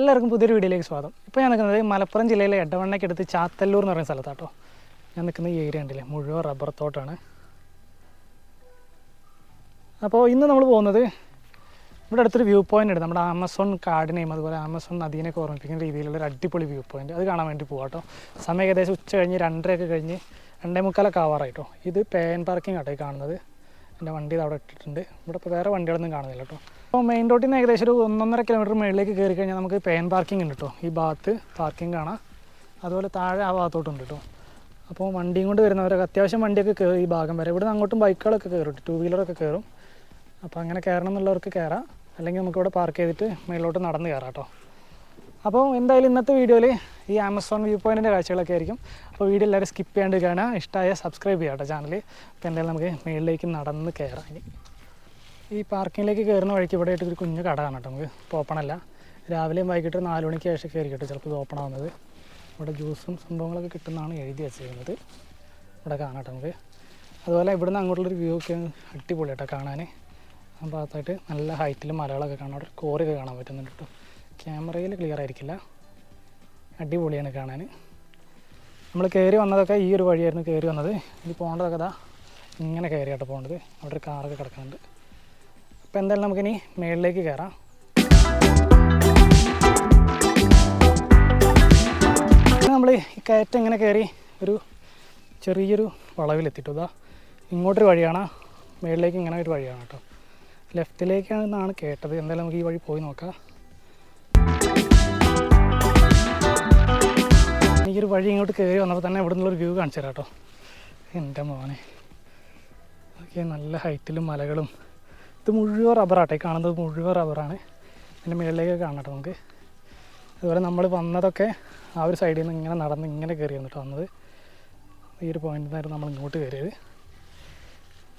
എല്ലാവർക്കും പുതിയൊരു വീഡിയോയിലേക്ക് സ്വാഗതം. ഇപ്പോൾ ഞാൻ നിൽക്കുന്നത് മലപ്പുറം ജില്ലയിലെ എടവണ്ണയ്ക്കടുത്ത് ചാത്തല്ലൂർ എന്ന് പറയുന്ന സ്ഥലത്താട്ടോ. ഞാൻ നിൽക്കുന്ന ഈ ഏരിയ ഉണ്ടല്ലേ മുഴുവൻ റബ്ബർ തോട്ടാണ്. അപ്പോൾ ഇന്ന് നമ്മൾ പോകുന്നത് ഇവിടെ അടുത്തൊരു വ്യൂ പോയിന്റ് ഉണ്ട്. നമ്മുടെ ആമസോൺ കാടിനെയും അതുപോലെ ആമസോൺ നദീനെയൊക്കെ ഓർമ്മിപ്പിക്കുന്ന രീതിയിലുള്ള ഒരു അടിപൊളി വ്യൂ പോയിന്റ് അത് കാണാൻ വേണ്ടി പോകാം കേട്ടോ സമയം ഏകദേശം ഉച്ച കഴിഞ്ഞ് രണ്ടരയൊക്കെ കഴിഞ്ഞ് രണ്ടേ മുക്കാലൊക്കെ ആവാറായിട്ടോ. ഇത് പേൻ പാർക്കിംഗ് ആട്ടോ ഈ കാണുന്നത്. എന്റെ വണ്ടി അവിടെ ഇട്ടിട്ടുണ്ട്. ഇവിടെ ഇപ്പോൾ വേറെ വണ്ടികളൊന്നും കാണുന്നില്ല കേട്ടോ അപ്പോൾ മെയിൻ റോഡിൽ നിന്ന് ഏകദേശം ഒരു ഒന്നൊന്നര കിലോമീറ്റർ മുകളിലേക്ക് കയറി കഴിഞ്ഞാൽ നമുക്ക് പേൻ പാർക്കിംഗ് ഉണ്ട് കേട്ടോ. ഈ ഭാഗത്ത് പാർക്കിംഗ് കാണാം. അതുപോലെ താഴെ ആ ഭാഗത്തോട്ടുണ്ട് കേട്ടോ. അപ്പോൾ വണ്ടിയും കൊണ്ട് വരുന്നവരൊക്കെ അത്യാവശ്യം വണ്ടിയൊക്കെ കയറും ഈ ഭാഗം വരെ. ഇവിടെ അങ്ങോട്ടും ബൈക്കുകളൊക്കെ കയറും ടു വീലറൊക്കെ കയറും അപ്പോൾ അങ്ങനെ കയറണം എന്നുള്ളവർക്ക് കയറാം. അല്ലെങ്കിൽ നമുക്കിവിടെ പാർക്ക് ചെയ്തിട്ട് മേളിലോട്ട് നടന്ന് കയറാം കേട്ടോ. അപ്പോൾ എന്തായാലും ഇന്നത്തെ വീഡിയോയിൽ ഈ ആമസോൺ വ്യൂ പോയിന്റിന്റെ കാഴ്ചകളൊക്കെ ആയിരിക്കും. അപ്പോൾ വീഡിയോ എല്ലാവരും സ്കിപ്പ് ചെയ്യാണ്ട് കാണുക. ഇഷ്ടമായ സബ്സ്ക്രൈബ് ചെയ്യാം കേട്ടോ ചാനൽ അപ്പോൾ എന്തായാലും നമുക്ക് മേളിലേക്ക് നടന്ന് കയറാം ഇനി. ഈ പാർക്കിങ്ങിലേക്ക് കയറുന്ന വഴിക്ക് ഇവിടെ ആയിട്ട് ഒരു കുഞ്ഞു കട കാണാം നമുക്ക് ഇപ്പോൾ ഓപ്പൺ അല്ല. രാവിലെയും വൈകിട്ട് നാല് മണിക്ക് ശേഷം കയറി കേട്ടോ. ചിലപ്പോൾ ഇത് ഓപ്പൺ ആവുന്നത്. ഇവിടെ ജ്യൂസും സംഭവങ്ങളൊക്കെ കിട്ടുന്നതാണ് എഴുതി വെച്ചിരിക്കുന്നത്. ഇവിടെ കാണാം നമുക്ക്. അതുപോലെ ഇവിടുന്ന് അങ്ങോട്ടുള്ളൊരു വ്യൂ ഒക്കെ അടിപൊളി കേട്ടോ കാണാൻ ആ ഭാഗത്തായിട്ട് നല്ല ഹൈറ്റിൽ മലകളൊക്കെ കാണാം. അവിടെ കോറിയൊക്കെ കാണാൻ പറ്റുന്നുണ്ട് കേട്ടോ. ക്യാമറയിൽ ക്ലിയർ ആയിരിക്കില്ല. അടിപൊളിയാണ് കാണാൻ നമ്മൾ കയറി വന്നതൊക്കെ ഈ ഒരു വഴിയായിരുന്നു കയറി വന്നത്. ഇനി പോകേണ്ടതൊക്കെ ഇതാ ഇങ്ങനെ കയറി കേട്ടോ പോകേണ്ടത് അവിടെ ഒരു കാറൊക്കെ കിടക്കുന്നുണ്ട്. അപ്പോൾ എന്തായാലും നമുക്കിനി മേളിലേക്ക് കയറാം നമ്മൾ ഈ കയറ്റം ഇങ്ങനെ കയറി ഒരു ചെറിയൊരു വളവിലെത്തിയിട്ടു ഇതാ ഇങ്ങോട്ടൊരു വഴിയാണ്. മേളിലേക്ക് ഇങ്ങനെ ഒരു വഴിയാണ് കേട്ടോ. ലെഫ്റ്റിലേക്കാണെന്നാണ് കേട്ടത്. എന്തായാലും നമുക്ക് ഈ വഴി പോയി നോക്കാം. എനിക്കൊരു വഴി ഇങ്ങോട്ട് കയറി വന്നപ്പോൾ തന്നെ ഇവിടെ നിന്നുള്ളൊരു വ്യൂ കാണിച്ചു തരാം കേട്ടോ. എന്റെ മോനെ. ഓക്കെ നല്ല ഹൈറ്റിലും മലകളും ഇത് മുഴുവൻ റബ്ബറാട്ടെ. കാണുന്നത് മുഴുവൻ റബ്ബറാണ്. ഇതിന്റെ മുകളിലേക്ക് കാണട്ടെ നമുക്ക്. അതുപോലെ നമ്മൾ വന്നതൊക്കെ ആ ഒരു സൈഡിൽ നിന്ന് ഇങ്ങനെ നടന്ന് ഇങ്ങനെ കയറി വന്നിട്ട് വന്നത്. ഈ ഒരു പോയിന്റിൽ നിന്നായിരുന്നു നമ്മൾ ഇങ്ങോട്ട് കയറിയത്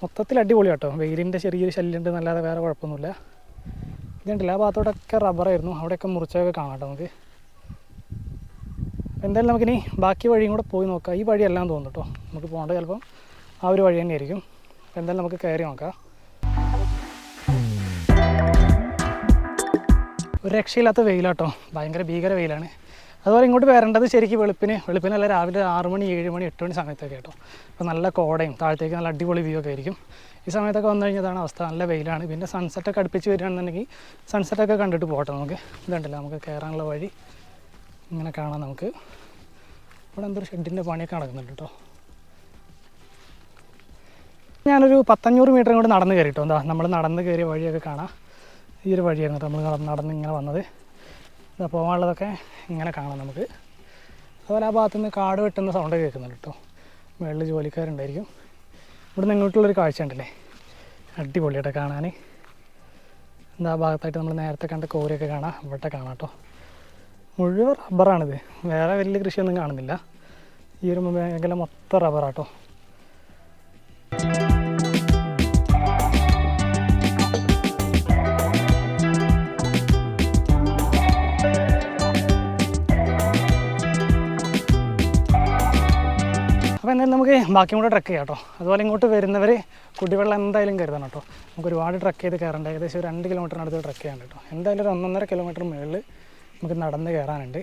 മൊത്തത്തിൽ അടിപൊളി കേട്ടോ. വെയിലിന്റെ ചെറിയൊരു ശല്യം എന്നല്ലാതെ വേറെ കുഴപ്പമൊന്നുമില്ല. ഇതുണ്ടല്ല ആ ഭാഗത്തോടൊക്കെ റബ്ബറായിരുന്നു അവിടെയൊക്കെ മുറിച്ചൊക്കെ കാണാം നമുക്ക്. എന്തായാലും നമുക്കിനി ബാക്കി വഴിയും കൂടെ പോയി നോക്കാം. ഈ വഴിയെല്ലാം തോന്നുന്നു കേട്ടോ. നമുക്ക് പോകേണ്ടത് ചിലപ്പം ആ ഒരു വഴി തന്നെയായിരിക്കും. എന്തായാലും നമുക്ക് കയറി നോക്കാം. ഒരു രക്ഷയില്ലാത്ത വെയിലാട്ടോ. ഭയങ്കര ഭീകര വെയിലാണ്. അതുപോലെ ഇങ്ങോട്ട് വരേണ്ടത് ശരിക്കും വെളുപ്പിന്. വെളുപ്പിന് അല്ല രാവിലെ ആറ് മണി ഏഴ് മണി എട്ട് മണി സമയത്തൊക്കെ കേട്ടോ അപ്പോൾ നല്ല കോടയും താഴത്തേക്ക് നല്ല അടിപൊളി വ്യൂ ഒക്കെ ആയിരിക്കും. ഈ സമയത്തൊക്കെ വന്നു കഴിഞ്ഞതാണ് അവസ്ഥ. നല്ല വെയിലാണ്. പിന്നെ സൺസെറ്റൊക്കെ അടുപ്പിച്ച് വരികയാണെന്നുണ്ടെങ്കിൽ സൺസെറ്റൊക്കെ കണ്ടിട്ട് പോട്ടെ നമുക്ക്. ഇതുണ്ടല്ലോ നമുക്ക് കയറാനുള്ള വഴി. ഇങ്ങനെ കാണാം നമുക്ക്. ഇവിടെ എന്തൊരു ഷെഡിന്റെ പണിയൊക്കെ നടക്കുന്നുണ്ട് കേട്ടോ. ഞാനൊരു പത്തഞ്ഞൂറ് മീറ്റർ ഇങ്ങോട്ട് നടന്ന് കയറി കേട്ടോ എന്താ നമ്മൾ നടന്ന് കയറിയ വഴിയൊക്കെ കാണാം. ഈ ഒരു വഴിയാണ് നമ്മൾ നടന്ന് ഇങ്ങനെ വന്നത്. ഇതാ പോകാനുള്ളതൊക്കെ ഇങ്ങനെ കാണാം നമുക്ക്. അതുപോലെ ആ ഭാഗത്തു നിന്ന് കാട് വെട്ടുന്ന സൗണ്ട് കേൾക്കുന്നുണ്ട് കേട്ടോ. മേളിൽ ജോലിക്കാരുണ്ടായിരിക്കും. ഇവിടെ നിന്ന് ഇങ്ങോട്ടുള്ളൊരു കാഴ്ച ഉണ്ടല്ലേ അടിപൊളിയായിട്ട് കാണാൻ എന്താ ഭാഗത്തായിട്ട് നമ്മൾ നേരത്തെ കണ്ട കോരിയൊക്കെ കാണാം. ഇവിടെ കാണാം കേട്ടോ. മുഴുവൻ റബ്ബറാണിത്. വേറെ വലിയ കൃഷിയൊന്നും കാണുന്നില്ല. ഈ ഒരു മേഖല മൊത്തം റബ്ബറാട്ടോ എന്തായാലും നമുക്ക് ബാക്കിയും കൂടെ ട്രക്ക് ചെയ്യാം കേട്ടോ. അതുപോലെ ഇങ്ങോട്ട് വരുന്നവർ കുടിവെള്ളം എന്തായാലും കരുതണം കേട്ടോ. നമുക്ക് ഒരുപാട് ട്രക്ക് ചെയ്ത് കയറേണ്ട. ഏകദേശം ഒരു രണ്ട് കിലോമീറ്ററിനടുത്ത് ട്രക്ക് ചെയ്യാൻ കേട്ടോ എന്തായാലും ഒരു ഒന്നൊന്നര കിലോമീറ്റർ മുകളിൽ നമുക്ക് നടന്ന് കയറാനുണ്ട്.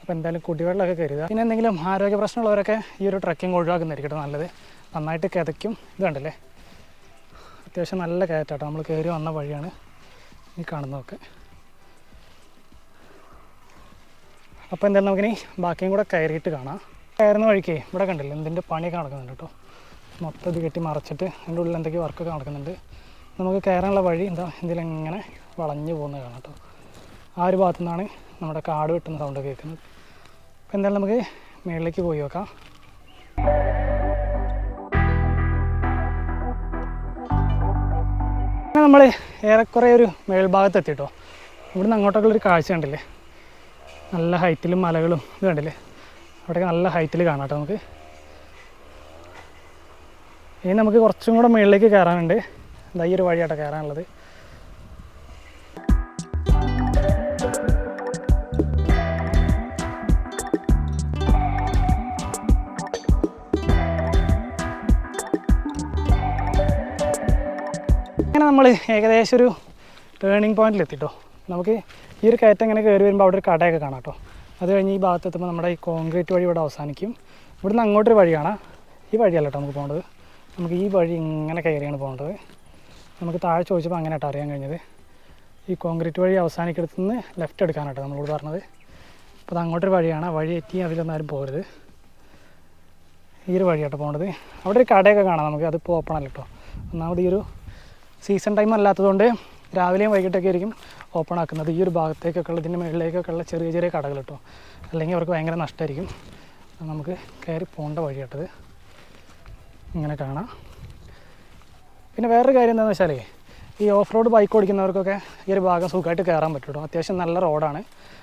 അപ്പോൾ എന്തായാലും കുടിവെള്ളമൊക്കെ കരുതുക. പിന്നെ എന്തെങ്കിലും ആരോഗ്യ പ്രശ്നമുള്ളവരൊക്കെ ഈ ഒരു ട്രക്കിംഗ് ഒഴിവാക്കുന്നതായിരിക്കും കേട്ടോ നല്ലത്. നന്നായിട്ട് കിതയ്ക്കും. ഇത് കണ്ടല്ലേ അത്യാവശ്യം നല്ല കയറ്റാട്ടോ. നമ്മൾ കയറി വന്ന വഴിയാണ്. ഈ കാണുന്നതൊക്കെ. അപ്പോൾ എന്തായാലും നമുക്കിനി ബാക്കിയും കൂടെ കയറിയിട്ട് കാണാം. കയറുന്ന വഴിക്കേ ഇവിടെ കണ്ടില്ല? എന്തിന്റെ പണിയൊക്കെ നടക്കുന്നുണ്ട് കേട്ടോ. മൊത്തം ഇത് കെട്ടി മറച്ചിട്ട് അതിന്റെ ഉള്ളിൽ എന്തൊക്കെയോ വർക്കൊക്കെ നടക്കുന്നുണ്ട്. നമുക്ക് കയറാനുള്ള വഴി എന്താ? എന്തെങ്കിലും ഇങ്ങനെ വളഞ്ഞു പോകുന്നത് കാണാം കേട്ടോ. ആ ഒരു ഭാഗത്തു നിന്നാണ് നമ്മുടെ കാട് വെട്ടുന്ന സൗണ്ട് കേൾക്കുന്നത്. അപ്പോൾ എന്തായാലും നമുക്ക് മേളിലേക്ക് പോയി നോക്കാം. നമ്മൾ ഏറെക്കുറെ ഒരു മേൽഭാഗത്ത് എത്തിയിട്ടോ ഇവിടുന്ന് ഒരു കാഴ്ച കണ്ടില്ലേ? നല്ല ഹൈറ്റിലും മലകളും ഇത് കണ്ടില്ലേ? അവിടെയൊക്കെ നല്ല ഹൈറ്റിൽ കാണാം കേട്ടോ നമുക്ക്. ഇനി നമുക്ക് കുറച്ചും കൂടെ മുകളിലേക്ക് കയറാനുണ്ട്. എന്താ ഈ ഒരു വഴിയാട്ടോ കയറാനുള്ളത്. അങ്ങനെ നമ്മൾ ഏകദേശം ഒരു ടേണിംഗ് പോയിന്റിൽ എത്തിട്ടോ. നമുക്ക് ഈ ഒരു കയറ്റം ഇങ്ങനെ കയറി വരുമ്പോൾ അവിടെ ഒരു കടയൊക്കെ കാണാം കേട്ടോ അത് കഴിഞ്ഞ് ഈ ഭാഗത്ത് എത്തുമ്പോൾ നമ്മുടെ ഈ കോൺക്രീറ്റ് വഴി ഇവിടെ അവസാനിക്കും. ഇവിടുന്ന് അങ്ങോട്ടൊരു വഴിയാണ്. ഈ വഴിയല്ല കേട്ടോ നമുക്ക് പോകേണ്ടത് നമുക്ക് ഈ വഴി ഇങ്ങനെ കയറിയാണ് പോകേണ്ടത് നമുക്ക് താഴെ ചോദിച്ചപ്പോൾ അങ്ങനെ കേട്ടോ അറിയാൻ കഴിഞ്ഞത്. ഈ കോൺക്രീറ്റ് വഴി അവസാനിക്കടുത്ത് നിന്ന് ലെഫ്റ്റ് എടുക്കാനാട്ടോ നമ്മളോട് പറഞ്ഞത്. അപ്പോൾ അത് അങ്ങോട്ടൊരു വഴിയാണ്. വഴി എത്തി അതിലൊന്നും പോകരുത്. ഈ ഒരു വഴിയാട്ടോ പോകേണ്ടത് അവിടെ ഒരു കടയൊക്കെ കാണാം നമുക്ക്. അതിപ്പോൾ ഓപ്പൺ അല്ല കേട്ടോ. ഒന്നാമത് ഈ ഒരു സീസൺ ടൈം അല്ലാത്തതുകൊണ്ട് രാവിലെയും വൈകിട്ടൊക്കെ ആയിരിക്കും ഓപ്പൺ ആക്കുന്നത്. ഈ ഒരു ഭാഗത്തേക്കൊക്കെ ഉള്ള ഇതിന്റെ മുകളിലേക്കൊക്കെ ഉള്ള ചെറിയ ചെറിയ കടകൾ കേട്ടോ. അല്ലെങ്കിൽ അവർക്ക് ഭയങ്കര നഷ്ടമായിരിക്കും നമുക്ക് കയറി പോകേണ്ട വഴിയാട്ടത് ഇങ്ങനെ കാണാം. പിന്നെ വേറൊരു കാര്യം എന്താണെന്ന് വെച്ചാലേ ഈ ഓഫ് റോഡ് ബൈക്ക് ഓടിക്കുന്നവർക്കൊക്കെ ഈ ഒരു ഭാഗം സുഖമായിട്ട് കയറാൻ പറ്റുള്ളൂ അത്യാവശ്യം നല്ല റോഡാണ്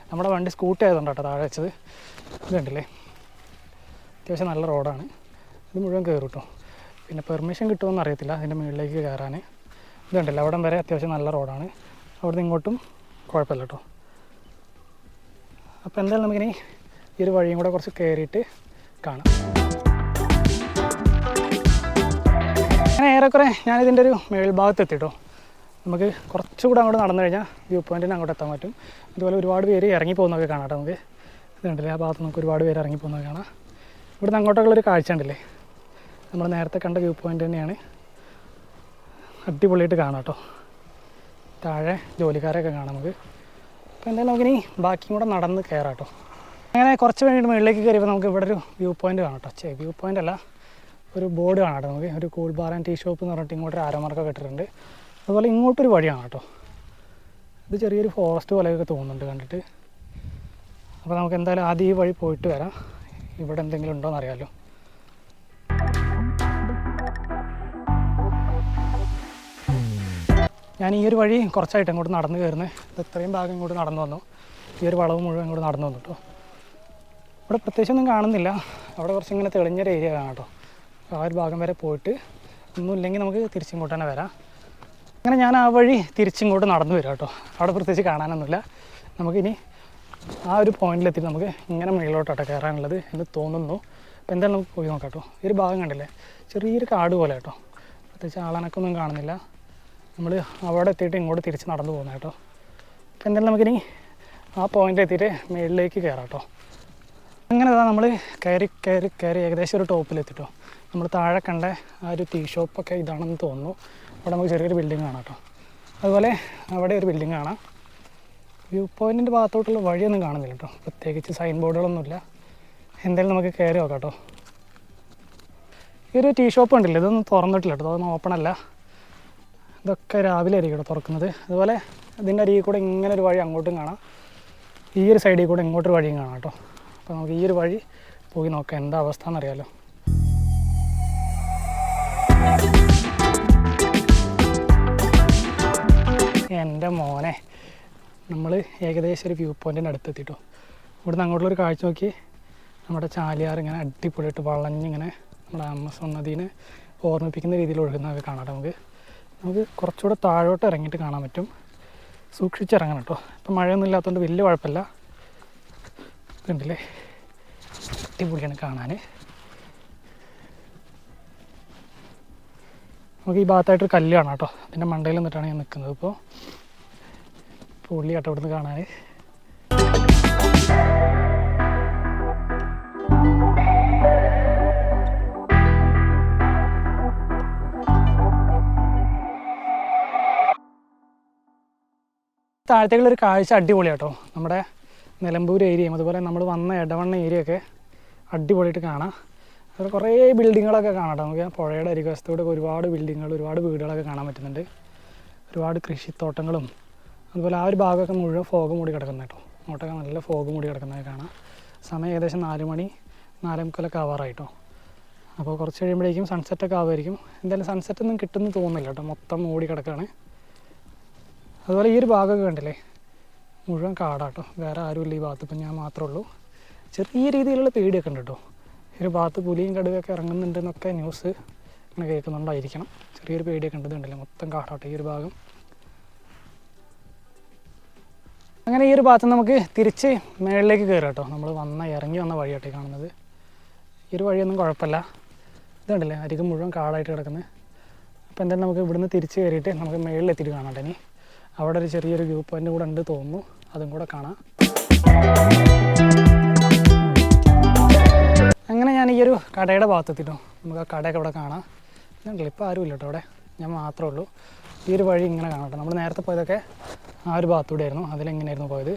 നമ്മുടെ വണ്ടി സ്കൂട്ടി ആയതുകൊണ്ട് കേട്ടോ താഴെ വെച്ചത്. ഇത് കണ്ടില്ലേ? അത്യാവശ്യം നല്ല റോഡാണ് ഇത് മുഴുവൻ കയറും കേട്ടോ. പിന്നെ പെർമിഷൻ കിട്ടുമെന്ന് അറിയത്തില്ല അതിന്റെ മുകളിലേക്ക് കയറാൻ. ഇത് കണ്ടില്ല അവിടം വരെ അത്യാവശ്യം നല്ല റോഡാണ്. അവിടുന്ന് ഇങ്ങോട്ടും കുഴപ്പമില്ല കേട്ടോ. അപ്പോൾ എന്തായാലും നമുക്കിനി ഈ ഒരു വഴിയും കൂടെ കുറച്ച് കയറിയിട്ട് കാണാം. അങ്ങനെ ഏറെക്കുറെ ഞാനിതിന്റെ ഒരു മേൽഭാഗത്ത് എത്തിട്ടോ നമുക്ക് കുറച്ചുകൂടെ അങ്ങോട്ട് നടന്നു കഴിഞ്ഞാൽ വ്യൂ പോയിന്റിന് അങ്ങോട്ട് എത്താൻ പറ്റും. അതുപോലെ ഒരുപാട് പേര് ഇറങ്ങി പോകുന്നതൊക്കെ കാണാം കേട്ടോ നമുക്ക്. ഇത് കണ്ടില്ലേ ആ ഭാഗത്ത് നമുക്ക് ഒരുപാട് പേര് ഇറങ്ങി പോകുന്നത് കാണാം. ഇവിടുന്ന് അങ്ങോട്ടുള്ളൊരു കാഴ്ച ഉണ്ടല്ലേ? നമ്മൾ നേരത്തെ കണ്ട വ്യൂ പോയിന്റ് തന്നെയാണ്. അടിപൊളിയായിട്ട് കാണാം കേട്ടോ. താഴെ ജോലിക്കാരെയൊക്കെ കാണാം നമുക്ക്. അപ്പോൾ എന്തായാലും നമുക്കിനി ബാക്കിയും കൂടെ നടന്ന് കയറാം കേട്ടോ. അങ്ങനെ കുറച്ച് വേണ്ടിയിട്ട് മുകളിലേക്ക് കയറിയപ്പോൾ നമുക്ക് ഇവിടെ ഒരു വ്യൂ പോയിന്റ് കാണാം കേട്ടോ. വ്യൂ പോയിന്റ് അല്ല ഒരു ബോർഡ് കാണാം നമുക്ക്. ഒരു cool bar and tea shop എന്ന് പറഞ്ഞിട്ട് ഇങ്ങോട്ട് ആരോമാർക്കൊക്കെ ഇട്ടിട്ടുണ്ട്. അതുപോലെ ഇങ്ങോട്ടൊരു വഴിയാണ് കേട്ടോ. ഇത് ചെറിയൊരു ഫോറസ്റ്റ് പോലെയൊക്കെ തോന്നുന്നുണ്ട് കണ്ടിട്ട്. അപ്പോൾ നമുക്ക് എന്തായാലും ആദ്യം ഈ വഴി പോയിട്ട് വരാം. ഇവിടെ എന്തെങ്കിലും ഉണ്ടോ എന്നറിയാമല്ലോ ഞാൻ ഈ ഒരു വഴി കുറച്ചായിട്ട് ഇങ്ങോട്ട് നടന്നു കയറുന്നത് ഇത് ഇത്രയും ഭാഗം ഇങ്ങോട്ട് നടന്നു വന്നു. ഈ ഒരു വളവ് മുഴുവൻ ഇങ്ങോട്ട് നടന്നു വന്നു കേട്ടോ. ഇവിടെ പ്രത്യേകിച്ചൊന്നും കാണുന്നില്ല. അവിടെ കുറച്ച് ഇങ്ങനെ തെളിഞ്ഞൊരു ഏരിയ കാണാം കേട്ടോ. ആ ഒരു ഭാഗം വരെ പോയിട്ട് ഒന്നുമില്ലെങ്കിൽ നമുക്ക് തിരിച്ചിങ്ങോട്ട് തന്നെ വരാം. അങ്ങനെ ഞാൻ ആ വഴി തിരിച്ചിങ്ങോട്ട് നടന്നു വരാം കേട്ടോ. അവിടെ പ്രത്യേകിച്ച് കാണാനൊന്നുമില്ല. നമുക്കിനി ആ ഒരു പോയിന്റിലെത്തി നമുക്ക് ഇങ്ങനെ മുകളിലോട്ടാട്ടോ കയറാനുള്ളത് എന്ന് തോന്നുന്നു. അപ്പോൾ എന്തായാലും നമുക്ക് പോയി നോക്കാം കേട്ടോ. ഈ ഒരു ഭാഗം കണ്ടില്ലേ? ചെറിയൊരു കാട് പോലെ കേട്ടോ. പ്രത്യേകിച്ച് ആളനക്കൊന്നും കാണുന്നില്ല. നമ്മൾ അവിടെ എത്തിയിട്ട് ഇങ്ങോട്ട് തിരിച്ച് നടന്നു പോകുന്നത് കേട്ടോ. എന്തായാലും നമുക്കിനി ആ പോയിന്റ് എത്തിയിട്ട് മുകളിലേക്ക് കയറാം കേട്ടോ. അങ്ങനെ അതാ നമ്മൾ കയറി കയറി കയറി ഏകദേശം ഒരു ടോപ്പിലെത്തിട്ടോ നമ്മൾ താഴെ കണ്ട ആ ഒരു ടീ ഷോപ്പൊക്കെ ഇതാണെന്ന് തോന്നുന്നു. അവിടെ നമുക്ക് ചെറിയൊരു ബിൽഡിംഗ് കാണാം കേട്ടോ. അതുപോലെ അവിടെ ഒരു ബിൽഡിംഗ് കാണാം. വ്യൂ പോയിന്റിന്റെ ഭാഗത്തോട്ടുള്ള വഴിയൊന്നും കാണുന്നില്ല കേട്ടോ. പ്രത്യേകിച്ച് സൈൻ ബോർഡുകളൊന്നുമില്ല എന്തായാലും നമുക്ക് കയറി നോക്കാം കേട്ടോ. ഈ ഒരു ടീ ഷോപ്പ് ഉണ്ടല്ലോ ഇതൊന്നും തുറന്നിട്ടില്ല കേട്ടോ. അതൊന്നും ഓപ്പൺ അല്ല. ഇതൊക്കെ രാവിലെ ആയിരിക്കും തുറക്കുന്നത്. അതുപോലെ ഇതിന്റെ അരികിൽ കൂടെ ഇങ്ങനെ ഒരു വഴി അങ്ങോട്ടും കാണാം. ഈ ഒരു സൈഡിൽ കൂടെ ഇങ്ങോട്ടൊരു വഴിയും കാണാം കേട്ടോ. അപ്പോൾ നമുക്ക് ഈ ഒരു വഴി പോയി നോക്കാം. എന്താ അവസ്ഥ എന്നറിയാലോ. എന്റെ മോനെ നമ്മൾ ഏകദേശം ഒരു വ്യൂ പോയിന്റിന്റെ അടുത്ത് എത്തിട്ടോ ഇവിടുന്ന് അങ്ങോട്ടുള്ളൊരു കാഴ്ച നോക്കി. നമ്മുടെ ചാലിയാർ ഇങ്ങനെ അടിപൊളിയായിട്ട് വളഞ്ഞിങ്ങനെ നമ്മുടെ ആമസോൺ നദീനെ ഓർമ്മിപ്പിക്കുന്ന രീതിയിൽ ഒഴുകുന്നതൊക്കെ കാണാം നമുക്ക്. നമുക്ക് കുറച്ചുകൂടെ താഴോട്ട് ഇറങ്ങിയിട്ട് കാണാൻ പറ്റും. സൂക്ഷിച്ചിറങ്ങണം കേട്ടോ. ഇപ്പം മഴയൊന്നും ഇല്ലാത്തതുകൊണ്ട് വലിയ കുഴപ്പമില്ല. കണ്ടില്ലേ അടിപൊളിയാണ് കാണാൻ. നമുക്ക് ഈ ഭാഗത്തായിട്ടൊരു കല്ല് കാണാം കേട്ടോ. അതിന്റെ മണ്ടയിൽ നിന്നിട്ടാണ് ഞാൻ നിൽക്കുന്നത് ഇപ്പോൾ. പുള്ളി കേട്ടോ ഇവിടുന്ന് കാണാൻ. താഴത്തേക്കുള്ളൊരു കാഴ്ച അടിപൊളിയാട്ടോ. നമ്മുടെ നിലമ്പൂർ ഏരിയയും അതുപോലെ നമ്മൾ വന്ന ഇടവണ്ണ ഏരിയയൊക്കെ അടിപൊളിയായിട്ട് കാണാം. അത് കുറേ ബിൽഡിങ്ങുകളൊക്കെ കാണാം. നമുക്ക് പുഴയുടെ അരികവശത്തൂടെ ഒരുപാട് ബിൽഡിങ്ങുകൾ ഒരുപാട് വീടുകളൊക്കെ കാണാൻ പറ്റുന്നുണ്ട്. ഒരുപാട് കൃഷിത്തോട്ടങ്ങളും അതുപോലെ ആ ഒരു ഭാഗമൊക്കെ മുഴുവൻ ഫോഗ് മൂടി കിടക്കുന്നത് കേട്ടോ. അങ്ങോട്ടൊക്കെ നല്ല ഫോഗ് മൂടി കിടക്കുന്നത് കാണാം. സമയം ഏകദേശം നാല് മണി നാലേ മുക്കാലൊക്കെ ആവാറായിട്ടോ. അപ്പോൾ കുറച്ച് കഴിയുമ്പോഴേക്കും സൺസെറ്റൊക്കെ ആവുമായിരിക്കും. എന്തായാലും സൺസെറ്റ് ഒന്നും കിട്ടുമെന്ന് തോന്നുന്നില്ല കേട്ടോ. മൊത്തം മൂടി കിടക്കുകയാണ്. അതുപോലെ ഈ ഒരു ഭാഗമൊക്കെ കണ്ടില്ലേ? മുഴുവൻ കാടാട്ടോ. വേറെ ആരുമില്ല ഈ ഭാഗത്ത്. ഇപ്പം ഞാൻ മാത്രമേ ഉള്ളൂ. ചെറിയ രീതിയിലുള്ള പേടിയൊക്കെ ഉണ്ട് കേട്ടോ. ഒരു ഭാഗത്ത് പുലിയും കടുവയൊക്കെ ഇറങ്ങുന്നുണ്ടെന്നൊക്കെ ന്യൂസ് ഇങ്ങനെ കേൾക്കുന്നുണ്ടായിരിക്കണം. ചെറിയൊരു പേടിയൊക്കെ ഉണ്ട് ഇതുണ്ടല്ലേ. മൊത്തം കാടാട്ടോ ഈ ഒരു ഭാഗം. അങ്ങനെ ഈ ഒരു ഭാഗത്ത് നമുക്ക് തിരിച്ച് മേളിലേക്ക് കയറാം കേട്ടോ. നമ്മൾ വന്ന ഇറങ്ങി വന്ന വഴിയാട്ടെ കാണുന്നത്. ഈ ഒരു വഴിയൊന്നും കുഴപ്പമില്ല. ഇതുണ്ടല്ലേ? അരികം മുഴുവൻ കാടായിട്ട് കിടക്കുന്നത് അപ്പോൾ എന്തായാലും നമുക്ക് ഇവിടുന്ന് തിരിച്ച് കയറിയിട്ട് നമുക്ക് മേളിലെത്തിയിട്ട് കാണാം ഇനി. അവിടെ ഒരു ചെറിയൊരു വ്യൂ പോയിന്റ് കൂടെ ഉണ്ട് തോന്നുന്നു. അതും കൂടെ കാണാം. അങ്ങനെ ഞാൻ ഈ ഒരു കടയുടെ ഭാഗത്തെത്തിട്ടോ. നമുക്ക് ആ കടയൊക്കെ ഇവിടെ കാണാം. ഇതുണ്ടല്ലോ ഇപ്പോൾ ആരുമില്ല കേട്ടോ അവിടെ. ഞാൻ മാത്രമേ ഉള്ളൂ. ഈ ഒരു വഴി ഇങ്ങനെ കാണാം കേട്ടോ. നമ്മൾ നേരത്തെ പോയതൊക്കെ ആ ഒരു ഭാഗത്തൂടെ ആയിരുന്നു. അതിലെങ്ങനെയായിരുന്നു പോയത്?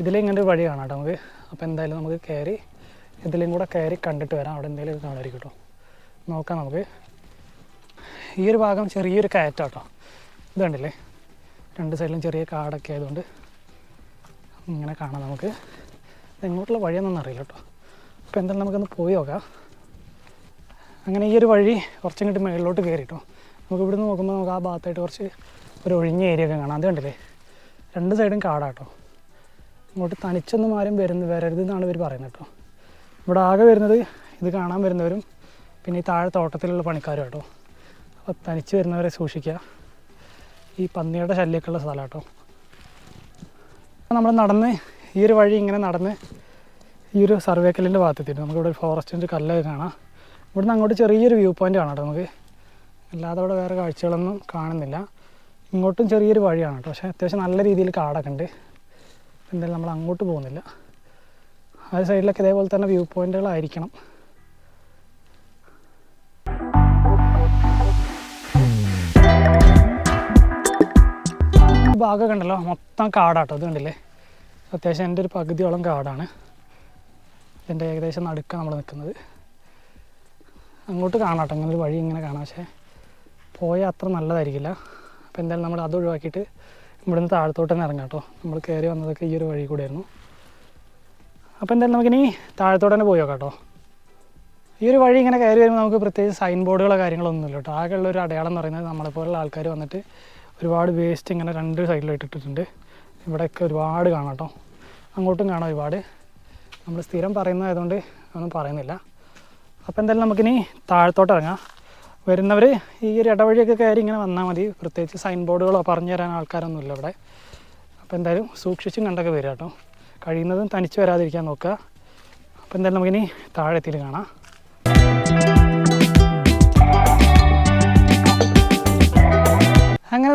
ഇതിലെ ഇങ്ങനെ ഒരു വഴി കാണാം കേട്ടോ നമുക്ക്. അപ്പോൾ എന്തായാലും നമുക്ക് കയറി ഇതിലും കൂടെ കയറി കണ്ടിട്ട് വരാം. അവിടെ എന്തെങ്കിലും കാണുമായിരിക്കും കേട്ടോ. നോക്കാം നമുക്ക്. ഈ ഒരു ഭാഗം ചെറിയൊരു കയറ്റം കേട്ടോ. ഇത് കണ്ടില്ലേ? രണ്ട് സൈഡിലും ചെറിയ കാടൊക്കെ ആയതുകൊണ്ട് ഇങ്ങനെ കാണാം നമുക്ക്. എങ്ങോട്ടുള്ള വഴിയൊന്നും അറിയില്ല കേട്ടോ. അപ്പോൾ എന്തായാലും നമുക്കൊന്ന് പോയി നോക്കാം. അങ്ങനെ ഈ ഒരു വഴി കുറച്ചും കിട്ടി മേളിലോട്ട് കയറി കേട്ടോ. നമുക്ക് ഇവിടുന്ന് നോക്കുമ്പോൾ നമുക്ക് ആ ഭാഗത്തായിട്ട് കുറച്ച് ഒരു ഒഴിഞ്ഞ ഏരിയ ഒക്കെ കാണാം. അത് കണ്ടില്ലേ? രണ്ട് സൈഡും കാടാട്ടോ ഇങ്ങോട്ട് തനിച്ചൊന്നും ആരും വരുന്ന വരരുത് എന്നാണ് ഇവർ പറയുന്നത് കേട്ടോ. ഇവിടെ ആകെ വരുന്നത് ഇത് കാണാൻ വരുന്നവരും പിന്നെ ഈ താഴെ തോട്ടത്തിലുള്ള പണിക്കാരും കേട്ടോ അപ്പോൾ തനിച്ച് വരുന്നവരെ സൂക്ഷിക്കുക. ഈ പന്നിയുടെ ശല്യമൊക്കെ ഉള്ള സ്ഥലം കേട്ടോ നമ്മൾ നടന്ന് ഈ ഒരു വഴി ഇങ്ങനെ നടന്ന് ഈ ഒരു സർവേക്കലിന്റെ ഭാഗത്തെത്തിയിട്ട് നമുക്കിവിടെ ഒരു ഫോറസ്റ്റിന്റെ കല്ലൊക്കെ കാണാം. ഇവിടുന്ന് അങ്ങോട്ട് ചെറിയൊരു വ്യൂ പോയിന്റ് കാണാം നമുക്ക്. അല്ലാതെ അവിടെ വേറെ കാഴ്ചകളൊന്നും കാണുന്നില്ല. ഇങ്ങോട്ടും ചെറിയൊരു വഴിയാണ് കേട്ടോ പക്ഷേ അത്യാവശ്യം നല്ല രീതിയിൽ കാടൊക്കെ ഉണ്ട്. എന്തായാലും നമ്മൾ അങ്ങോട്ട് പോകുന്നില്ല. ആ സൈഡിലൊക്കെ ഇതേപോലെ തന്നെ വ്യൂ പോയിന്റുകളായിരിക്കണം ഭാഗമൊക്കെ ഉണ്ടല്ലോ. മൊത്തം കാടാട്ടോ അത് കണ്ടില്ലേ അത്യാവശ്യം എന്റെ ഒരു പകുതിയോളം കാടാണ്. ഇതിന്റെ ഏകദേശം നടുക്കാണ് നമ്മൾ നിൽക്കുന്നത് അങ്ങോട്ട് കാണാട്ടോ ഇങ്ങനെ ഒരു വഴി ഇങ്ങനെ കാണാം. പക്ഷേ പോയാൽ അത്ര നല്ലതായിരിക്കില്ല. അപ്പോൾ എന്തായാലും നമ്മൾ അത് ഒഴിവാക്കിയിട്ട് ഇവിടുന്ന് താഴത്തോട്ട് തന്നെ ഇറങ്ങാം കേട്ടോ നമ്മൾ കയറി വന്നതൊക്കെ ഈ ഒരു വഴി കൂടെയായിരുന്നു. അപ്പോൾ എന്തായാലും നമുക്കിനി താഴത്തോട്ട് തന്നെ പോയി കേട്ടോ ഈ ഒരു വഴി ഇങ്ങനെ കയറി വരുമ്പോൾ നമുക്ക് പ്രത്യേകിച്ച് സൈൻ ബോർഡുകളോ കാര്യങ്ങളൊന്നുമില്ല കേട്ടോ. ആകെയുള്ള ഒരു അടയാളം എന്ന് പറയുന്നത് നമ്മളെപ്പോലുള്ള ആൾക്കാർ വന്നിട്ട് ഒരുപാട് വേസ്റ്റ് ഇങ്ങനെ രണ്ട് സൈഡിലായിട്ട് ഇട്ടിട്ടുണ്ട്. ഇവിടെയൊക്കെ ഒരുപാട് കാണാം കേട്ടോ. അങ്ങോട്ടും കാണാം ഒരുപാട്. നമ്മൾ സ്ഥിരം പറയുന്നതായതുകൊണ്ട് ഒന്നും പറയുന്നില്ല. അപ്പോൾ എന്തായാലും നമുക്കിനി താഴത്തോട്ട് ഇറങ്ങാം. വരുന്നവർ ഈ ഒരു ഇടവഴിയൊക്കെ കയറി ഇങ്ങനെ വന്നാൽ മതി. പ്രത്യേകിച്ച് സൈൻ ബോർഡുകളോ പറഞ്ഞു തരാൻ ആൾക്കാരൊന്നുമില്ല ഇവിടെ. അപ്പോൾ എന്തായാലും സൂക്ഷിച്ചും കണ്ടൊക്കെ വരിക കേട്ടോ. കഴിയുന്നതും തനിച്ച് വരാതിരിക്കാൻ നോക്കുക. അപ്പോൾ എന്തായാലും നമുക്കിനി താഴെ എത്തിയിട്ട് കാണാം.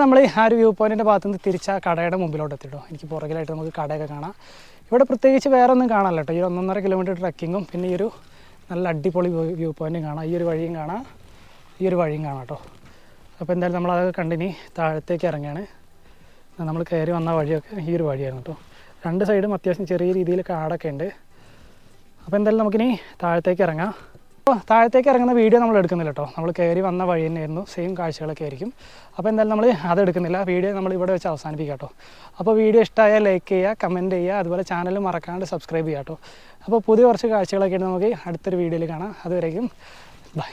നമ്മൾ ആ ഒരു വ്യൂ പോയിന്റിന്റെ ഭാഗത്ത് നിന്ന് തിരിച്ച് ആ കടയുടെ മുമ്പിലോട്ട് എത്തിട്ടോ എനിക്ക് പുറകിലായിട്ട് നമുക്ക് കടയൊക്കെ കാണാം. ഇവിടെ പ്രത്യേകിച്ച് വേറെ ഒന്നും കാണാമല്ലോ കേട്ടോ. ഈ ഒന്നൊന്നര കിലോമീറ്റർ ട്രക്കിങ്ങും പിന്നെ ഈ ഒരു നല്ല അടിപൊളി വ്യൂ പോയിന്റും കാണാം. ഈ ഒരു വഴിയും കാണാം. ഈ ഒരു വഴിയും കാണാം കേട്ടോ. അപ്പോൾ എന്തായാലും നമ്മൾ അതൊക്കെ കണ്ടിനി താഴത്തേക്ക് ഇറങ്ങിയാണ് നമ്മൾ കയറി വന്ന വഴിയൊക്കെ ഈ ഒരു വഴിയായിരുന്നു കേട്ടോ. രണ്ട് സൈഡും അത്യാവശ്യം ചെറിയ രീതിയിൽ കാടൊക്കെ ഉണ്ട്. അപ്പോൾ എന്തായാലും നമുക്കിനി താഴത്തേക്ക് ഇറങ്ങാം. താഴത്തേക്ക് ഇറങ്ങുന്ന വീഡിയോ നമ്മൾ എടുക്കുന്നില്ല കേട്ടോ. നമ്മൾ കയറി വന്ന വഴി തന്നെയായിരുന്നു. സെയിം കാഴ്ചകളൊക്കെ ആയിരിക്കും. അപ്പോൾ എന്തായാലും നമ്മൾ അത് എടുക്കുന്നില്ല. വീഡിയോ നമ്മൾ ഇവിടെ വെച്ച് അവസാനിപ്പിക്കാം കേട്ടോ. അപ്പോൾ വീഡിയോ ഇഷ്ടമായാൽ ലൈക്ക് ചെയ്യുക കമന്റ് ചെയ്യുക അതുപോലെ ചാനൽ മറക്കാണ്ട് സബ്സ്ക്രൈബ് ചെയ്യുക കേട്ടോ. അപ്പോൾ പുതിയ കുറച്ച് കാഴ്ചകളൊക്കെ നമുക്ക് അടുത്തൊരു വീഡിയോയിൽ കാണാം. അതുവരേക്കും ബൈ